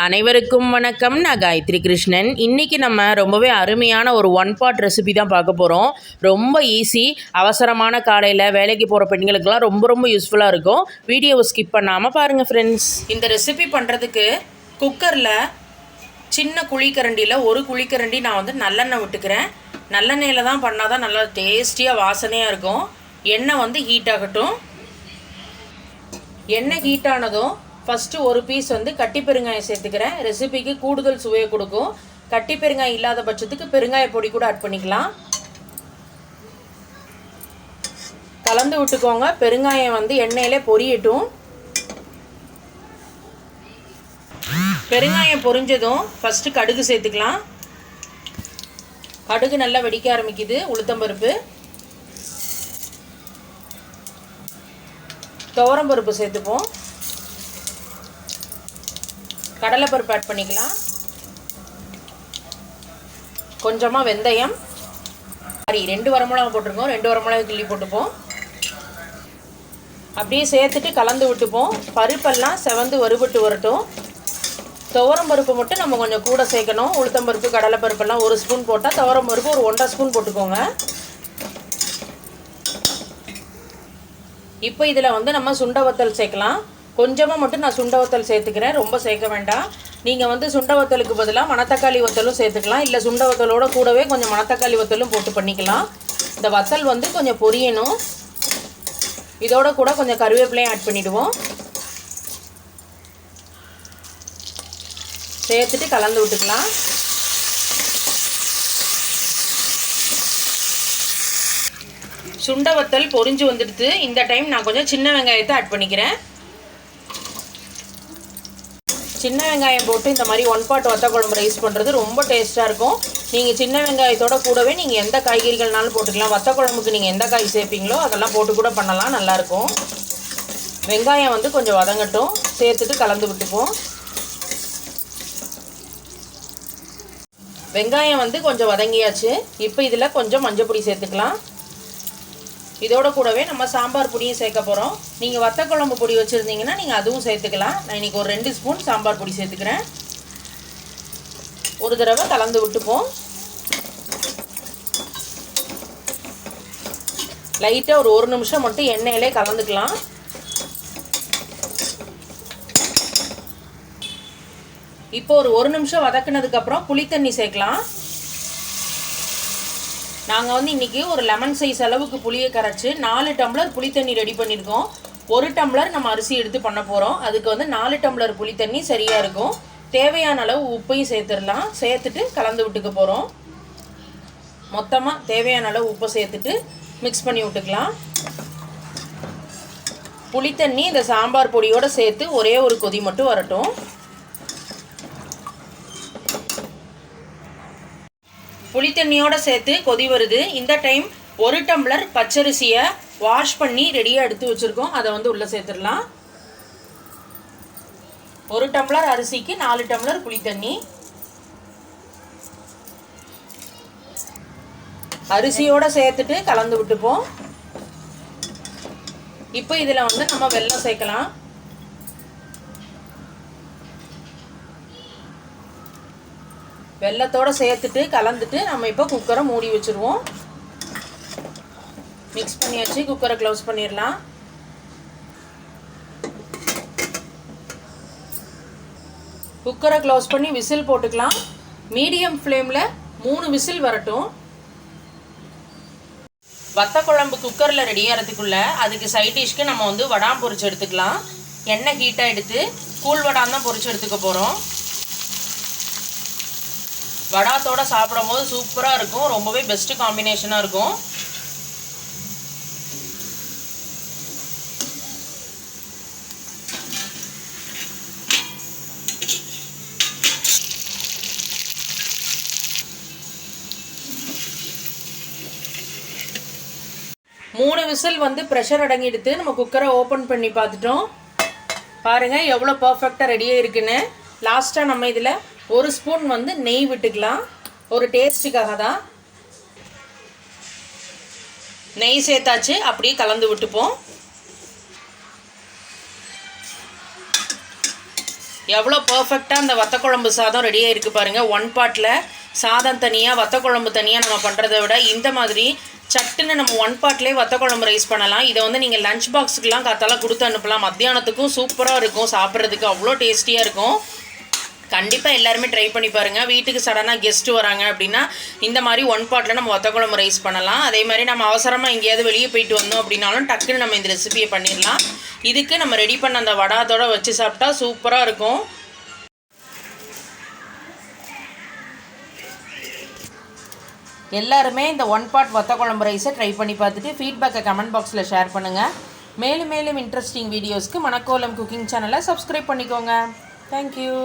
அனைவருக்கும் வணக்கம். நான் காயத்ரி கிருஷ்ணன். இன்றைக்கி நம்ம ரொம்பவே அருமையான ஒரு ஒன் பாட் ரெசிபி தான் பார்க்க போகிறோம் ரொம்ப ஈஸி அவசரமான காலையில் வேலைக்கு போகிற பெண்களுக்கெல்லாம் ரொம்ப ரொம்ப யூஸ்ஃபுல்லாக இருக்கும். வீடியோவை ஸ்கிப் பண்ணாமல் பாருங்கள் ஃப்ரெண்ட்ஸ் இந்த ரெசிபி பண்ணுறதுக்கு குக்கரில் சின்ன குழிக்கரண்டியில் ஒரு குழிக்கரண்டி நான் வந்து நல்லெண்ணெய் விட்டுக்கிறேன். நல்லெண்ணெயில் தான் பண்ணால் தான் நல்லா டேஸ்டியாக வாசனையாக இருக்கும். எண்ணெய் வந்து ஹீட் ஆகட்டும். எண்ணெய் ஹீட் ஆனதும் ஃபஸ்ட்டு ஒரு பீஸ் வந்து கட்டி பெருங்காயம் சேர்த்துக்கிறேன். ரெசிபிக்கு கூடுதல் சுவையை கொடுக்கும். கட்டி பெருங்காயம் இல்லாத பட்சத்துக்கு பெருங்காய பொடி கூட ஆட் பண்ணிக்கலாம். கலந்து விட்டுக்கோங்க. பெருங்காயம் வந்து எண்ணெயிலே பொரியட்டும். பெருங்காயம் பொரிஞ்சதும் ஃபஸ்ட்டு கடுகு சேர்த்துக்கலாம். கடுகு நல்லா வெடிக்க ஆரம்பிக்குது. உளுத்தம்பருப்பு துவரம்பருப்பு சேர்த்துப்போம். கடலைப்பருப்பு ஆட் பண்ணிக்கலாம். கொஞ்சமாக வெந்தயம். சரி ரெண்டு வரமிளகா போட்டிருக்கோம். ரெண்டு வரமிளகா கிள்ளி போட்டுப்போம். அப்படியே சேர்த்துட்டு கலந்து விட்டுப்போம். பருப்பெல்லாம் செவந்து வறுபட்டு வரட்டும். துவரம் பருப்பு மட்டும் நம்ம கொஞ்சம் கூட சேர்க்கணும். உளுத்தம்பருப்பு கடலைப்பருப்பெல்லாம் ஒரு ஸ்பூன் போட்டால் துவரம் பருப்பு ஒரு ஒன்றரை ஸ்பூன் போட்டுக்கோங்க. இப்போ இதில் வந்து நம்ம சுண்ட வத்தல் சேர்க்கலாம். கொஞ்சமாக மட்டும் நான் சுண்ட வத்தல் சேர்த்துக்கிறேன். ரொம்ப சேர்க்க வேண்டாம். நீங்கள் வந்து சுண்ட வத்தலுக்கு பதிலாக மணத்தக்காளி வத்தலும் சேர்த்துக்கலாம். இல்லை சுண்ட வத்தலோட கூடவே கொஞ்சம் மணத்தக்காளி வத்தலும் போட்டு பண்ணிக்கலாம். இந்த வத்தல் வந்து கொஞ்சம் பொரியணும். இதோட கூட கொஞ்சம் கருவேப்பிலையும் ஆட் பண்ணிவிடுவோம் சேர்த்துட்டு கலந்து விட்டுக்கலாம். சுண்ட வத்தல் பொரிஞ்சு வந்துடுது. இந்த டைம் நான் கொஞ்சம் சின்ன வெங்காயத்தை ஆட் பண்ணிக்கிறேன். சின்ன வெங்காயம் போட்டு இந்த மாதிரி ஒன் பாட் வத்த குழம்பு ரைஸ் பண்ணுறது ரொம்ப டேஸ்ட்டாக இருக்கும். நீங்கள் சின்ன வெங்காயத்தோட கூடவே நீங்கள் எந்த காய்கறிகள்னாலும் போட்டுக்கலாம். வத்த குழம்புக்கு நீங்கள் எந்த காய் சேர்ப்பீங்களோ அதெல்லாம் போட்டு கூட பண்ணலாம் நல்லாயிருக்கும் வெங்காயம் வந்து கொஞ்சம் வதங்கட்டும். சேர்த்துட்டு கலந்து விட்டுப்போம். வெங்காயம் வந்து கொஞ்சம் வதங்கியாச்சு. இப்போ இதில் கொஞ்சம் மஞ்சள் பொடி சேர்த்துக்கலாம். இதோட கூடவே நம்ம சாம்பார் பொடியும் சேர்க்க போகிறோம் நீங்கள் வத்த குழம்பு பொடி வச்சுருந்தீங்கன்னா நீங்கள் அதுவும் சேர்த்துக்கலாம். நான் இன்றைக்கி ஒரு ரெண்டு ஸ்பூன் சாம்பார் பொடி சேர்த்துக்கிறேன். ஒரு தடவை கலந்து விட்டுப்போம். லைட்டாக ஒரு ஒரு நிமிஷம் மட்டும் எண்ணெயிலே கலந்துக்கலாம். இப்போ ஒரு ஒரு நிமிஷம் வதக்குனதுக்கப்புறம் புளித்தண்ணி சேர்க்கலாம். நாங்கள் வந்து இன்றைக்கி ஒரு லெமன் சைஸ் அளவுக்கு புளியை கரைச்சி நாலு டம்ளர் புளி தண்ணி ரெடி பண்ணியிருக்கோம். ஒரு டம்ளர் நம்ம அரிசி எடுத்து பண்ண போகிறோம் அதுக்கு வந்து நாலு டம்ளர் புளி தண்ணி சரியாக இருக்கும். தேவையான அளவு உப்பையும் சேர்த்துடலாம். சேர்த்துட்டு கலந்து விட்டுக்க போகிறோம் மொத்தமாக தேவையான அளவு உப்பை சேர்த்துட்டு மிக்ஸ் பண்ணி விட்டுக்கலாம். புளித்தண்ணி இந்த சாம்பார் பொடியோடு சேர்த்து ஒரே ஒரு கொதி மட்டும் வரட்டும். புளித்தண்ணியோடு சேர்த்து கொதி வருது. இந்த டைம் ஒரு டம்ளர் பச்சரிசியை வாஷ் பண்ணி ரெடியாக எடுத்து வச்சுருக்கோம். அதை வந்து உள்ளே சேர்த்துடலாம். ஒரு டம்ளர் அரிசிக்கு நாலு டம்ளர் புளித்தண்ணி அரிசியோடு சேர்த்துட்டு கலந்து விட்டுப்போம். இப்போ இதில் வந்து நம்ம வெள்ளம் சேர்க்கலாம். வெள்ளத்தோடு சேர்த்துட்டு கலந்துட்டு நம்ம இப்போ குக்கரை மூடி வச்சுருவோம். மிக்ஸ் பண்ணியாச்சு. குக்கரை க்ளோஸ் பண்ணிடலாம். குக்கரை க்ளோஸ் பண்ணி விசில் போட்டுக்கலாம். மீடியம் ஃப்ளேமில் மூணு விசில் வரட்டும். வத்த குழம்பு குக்கரில் ரெடி ஆகிறதுக்குள்ளே அதுக்கு சைட் டிஷ்க்கு நம்ம வந்து வடாம் பொரிச்சு எடுத்துக்கலாம். எண்ணெய் ஹீட்டாக எடுத்து கூழ் வடாம் தான் பொரிச்சு எடுத்துக்க போகிறோம் வடாத்தோட சாப்பிடும் போது சூப்பராக இருக்கும். ரொம்பவே பெஸ்ட்டு காம்பினேஷனாக இருக்கும். மூணு விசில் வந்து ப்ரெஷர் அடங்கிடுத்து நம்ம குக்கரை ஓப்பன் பண்ணி பார்த்துட்டோம். பாருங்கள் எவ்வளோ பர்ஃபெக்டாக ரெடியாக இருக்குன்னு. லாஸ்ட்டாக நம்ம இதில் ஒரு ஸ்பூன் வந்து நெய் விட்டுக்கலாம். ஒரு டேஸ்ட்டுக்காக தான் நெய் சேர்த்தாச்சு அப்படியே கலந்து விட்டுப்போம். எவ்வளோ பர்ஃபெக்டாக அந்த வத்த குழம்பு சாதம் ரெடியாக இருக்குது பாருங்கள் ஒன் பாட்டில் சாதம் தனியாக வத்த குழம்பு தனியாக நம்ம பண்ணுறத விட இந்த மாதிரி சட்டுன்னு நம்ம ஒன் பாட்லேயே வத்த குழம்பு ரைஸ் பண்ணலாம். இதை வந்து நீங்கள் லஞ்ச் பாக்ஸுக்கெலாம் காத்தால கொடுத்து அனுப்பலாம். மத்தியானத்துக்கும் சூப்பராக இருக்கும். சாப்பிட்றதுக்கு அவ்வளோ டேஸ்டியாக இருக்கும். கண்டிப்பாக எல்லாருமே ட்ரை பண்ணி பாருங்கள் வீட்டுக்கு சடனாக கெஸ்ட்டு வராங்க அப்படின்னா இந்த மாதிரி ஒன் பாட்டில் நம்ம வத்த குழம்பு ரைஸ் பண்ணலாம். அதே மாதிரி நம்ம அவசரமாக எங்கேயாவது வெளியே போயிட்டு வந்தோம் அப்படின்னாலும் டக்குன்னு நம்ம இந்த ரெசிபியை பண்ணிடலாம். இதுக்கு நம்ம ரெடி பண்ண அந்த வடாத்தோடு வச்சு சாப்பிட்டா சூப்பராக இருக்கும். எல்லாருமே இந்த ஒன் பாட் வத்த குழம்பு ரைஸை ட்ரை பண்ணி பார்த்துட்டு ஃபீட்பேக்கை கமெண்ட் பாக்ஸில் ஷேர் பண்ணுங்கள் மேலும் மேலும் இன்ட்ரெஸ்டிங் வீடியோஸ்க்கு மணக்கோலம் குக்கிங் சேனலை சப்ஸ்கிரைப் பண்ணிக்கோங்க. Thank you